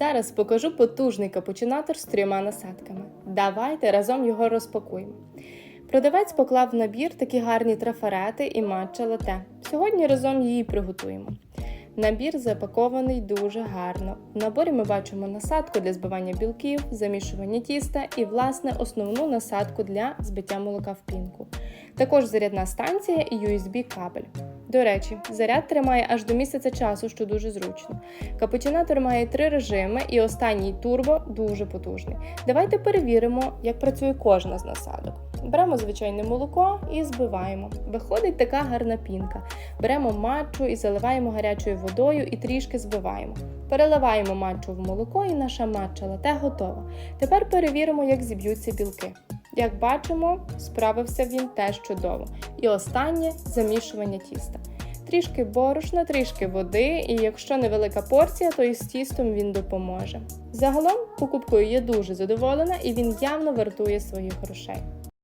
Зараз покажу потужний капучинатор з трьома насадками. Давайте разом його розпакуємо. Продавець поклав в набір такі гарні трафарети і матча лате. Сьогодні разом її приготуємо. Набір запакований дуже гарно. В наборі ми бачимо насадку для збивання білків, замішування тіста і, власне, основну насадку для збиття молока в пінку. Також зарядна станція і USB-кабель. До речі, заряд тримає аж до місяця часу, що дуже зручно. Капучинатор має три режими, і останній турбо дуже потужний. Давайте перевіримо, як працює кожна з насадок. Беремо звичайне молоко і збиваємо. Виходить така гарна пінка. Беремо матчу і заливаємо гарячою водою і трішки збиваємо. Переливаємо матчу в молоко, і наша матча лате готова. Тепер перевіримо, як зіб'ються білки. Як бачимо, справився він теж чудово. І останнє замішування тіста. Трішки борошна, трішки води, і якщо невелика порція, то із тістом він допоможе. Загалом покупкою я дуже задоволена і він явно вартує своїх грошей.